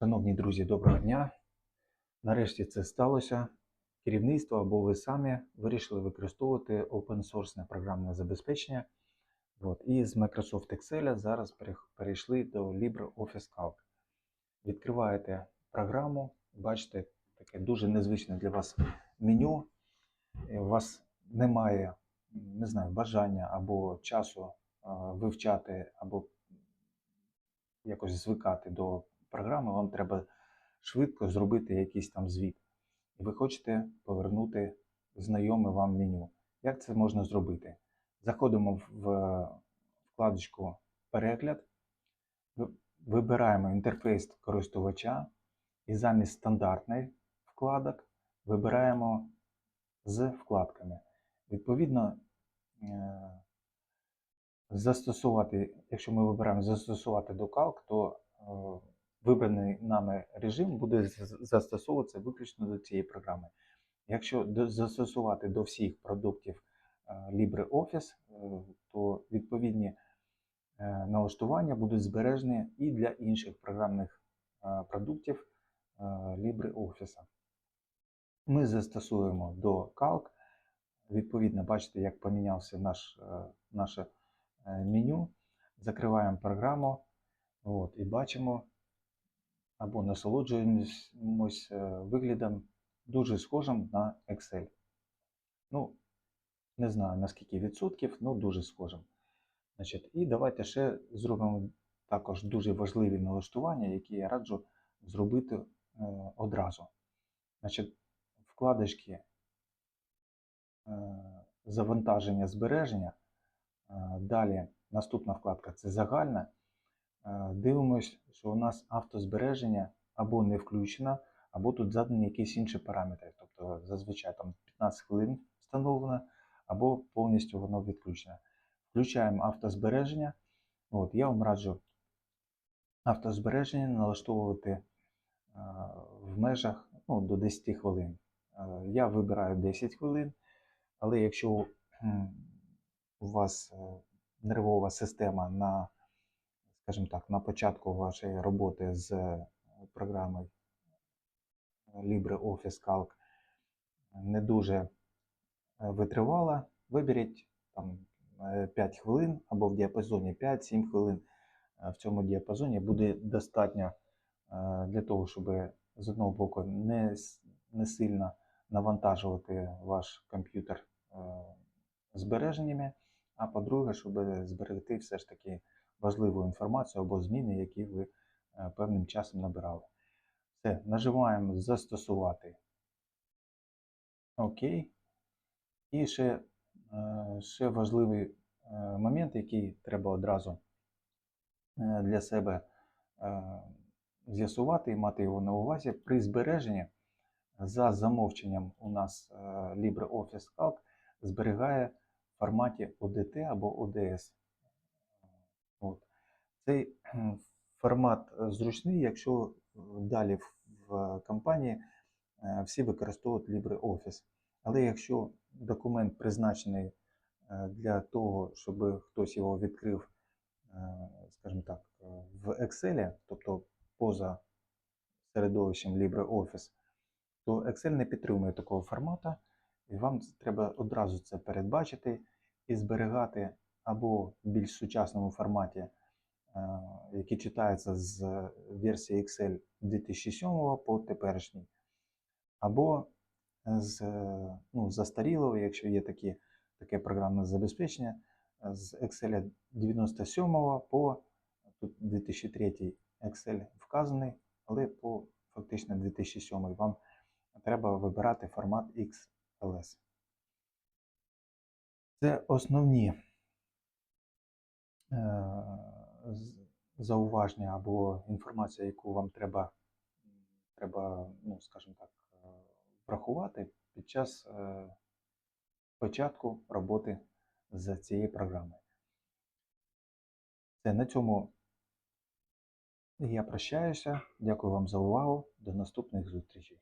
Шановні друзі, доброго дня. Нарешті це сталося. Керівництво або ви самі вирішили використовувати open-source програмне забезпечення. От. І з Microsoft Excel зараз перейшли до LibreOffice Calc. Відкриваєте програму, бачите таке дуже незвичне для вас меню. У вас немає не знаю, бажання або часу вивчати, або якось звикати до програми, вам треба швидко зробити якийсь там звіт. І ви хочете повернути знайоме вам меню. Як це можна зробити? Заходимо в вкладочку Перегляд, вибираємо інтерфейс користувача і замість стандартних вкладок вибираємо з вкладками. Відповідно, е, застосувати, якщо ми вибираємо застосувати до Calc, то е, вибраний нами режим буде застосовуватися виключно до цієї програми. Якщо застосувати до всіх продуктів е, LibreOffice, е, то відповідні е, налаштування будуть збережені і для інших програмних продуктів LibreOffice. Ми застосуємо до Calc. Відповідно, бачите, як помінявся наш, наше меню. Закриваємо програму от, і бачимо або насолоджуємось е, виглядом дуже схожим на Excel. Ну, не знаю наскільки відсотків, але дуже схожим. Значить, і давайте ще зробимо також дуже важливі налаштування, які я раджу зробити е, одразу. Значить, вкладочки е, завантаження збереження. Далі наступна вкладка це загальна. Е, Дивимось, що у нас автозбереження або не включено, або тут задані якісь інші параметри. Тобто зазвичай там 15 хвилин встановлено, або повністю воно відключено. Включаємо автозбереження. От, я вам раджу автозбереження налаштовувати е, в межах ну, до 10 хвилин. Е, Я вибираю 10 хвилин, але якщо у вас нервова система на, скажімо так, на початку вашої роботи з е, програмою LibreOffice Calc не дуже е, витривала, виберіть там 5 хвилин або в діапазоні 5-7 хвилин. Е, В цьому діапазоні буде достатньо е, для того, щоб з одного боку не, не сильно навантажувати ваш комп'ютер е, збереженнями, а по-друге, щоб зберегти все ж таки важливу інформацію або зміни, які ви е, певним часом набирали. Все, нажимаємо застосувати. Окей. І ще, е, ще важливий е, момент, який треба одразу для себе з'ясувати і мати його на увазі. При збереженні за замовченням у нас LibreOffice Calc зберігає в форматі ODT або ODS. Цей формат е, зручний, якщо е, далі в, компанії е, всі використовують LibreOffice. Але якщо документ призначений для того, щоб хтось його відкрив, скажімо так, в Excel, тобто поза середовищем LibreOffice, то Excel не підтримує такого формату, і вам треба одразу це передбачити і зберігати або в більш сучасному форматі, е, який читається з версії Excel 2007 по теперішній, або з е, ну, застарілого, якщо є такі, таке програмне забезпечення, е, з Excel 97 по тут 2003 Excel вказаний, але по фактично 2007 вам треба вибирати формат XLS. Це основні е, зауваження або інформація, яку вам треба, треба ну, скажімо так, е, врахувати під час е, початку роботи з цією програмою. Все, на цьому я прощаюся. Дякую вам за увагу. До наступних зустрічей.